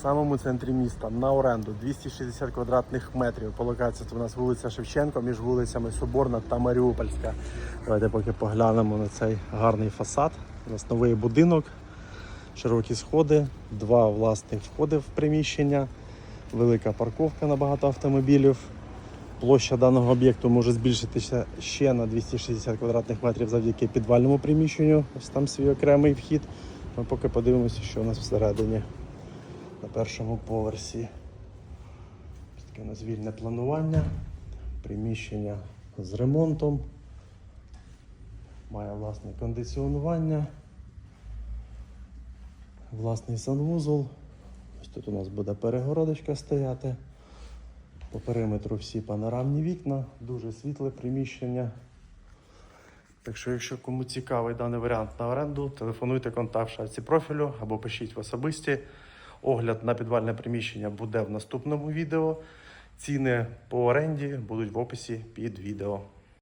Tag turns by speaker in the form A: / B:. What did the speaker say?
A: самому центрі міста на оренду 260 квадратних метрів. По локації це у нас вулиця Шевченко між вулицями Соборна та Маріупольська. Давайте поки поглянемо на цей гарний фасад. У нас новий будинок, широкі сходи, два власних входи в приміщення, велика парковка на багато автомобілів. Площа даного об'єкту може збільшитися ще на 260 квадратних метрів завдяки підвальному приміщенню. Ось там свій окремий вхід. Ми поки подивимося, що у нас всередині на першому поверсі. Таке у нас вільне планування, приміщення з ремонтом, має власне кондиціонування, власний санвузол. Ось тут у нас буде перегородочка стояти. По периметру всі панорамні вікна, дуже світле приміщення. Так що, якщо кому цікавий даний варіант на оренду, телефонуйте контакт в шапці профілю або пишіть в особисті. Огляд на підвальне приміщення буде в наступному відео. Ціни по оренді будуть в описі під відео.